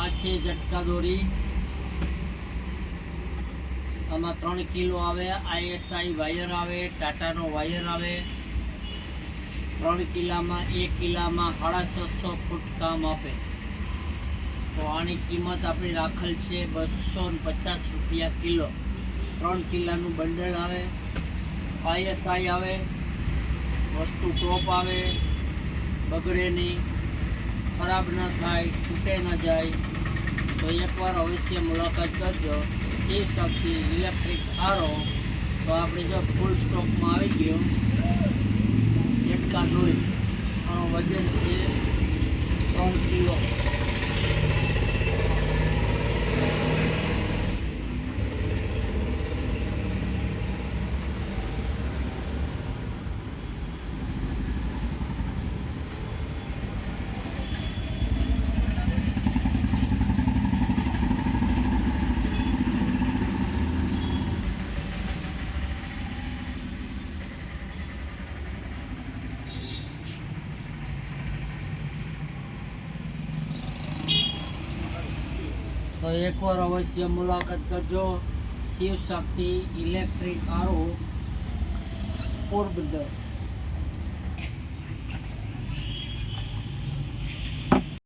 આ છે જટકા દોરી. આમાં ત્રણ કિલો આવે, આઈએસઆઈ વાયર આવે, ટાટાનો વાયર આવે. ત્રણ કિલ્લામાં એક કિલ્લામાં સાડા છસો ફૂટ કામ આપે. તો આની કિંમત આપણી રાખેલ છે બસો પચાસ રૂપિયા કિલો. ત્રણ કિલ્લાનું બંડલ આવે, આઈએસઆઈ આવે, વસ્તુ ટોપ આવે બગડે નહીં ખરાબ ન થાય, તૂટે ન જાય, તો એકવાર અવશ્ય મુલાકાત કરજો. શિવ શક્તિ ઇલેક્ટ્રિક આરો તો આપણે જો ફૂલ સ્ટોકમાં આવી ગયો. ઝટકા આનો વજન છે. ત્રણ કિલો. તો એકવાર અવશ્ય મુલાકાત કરજો. શિવ શક્તિ ઇલેક્ટ્રિક આરો. પોરબંદર.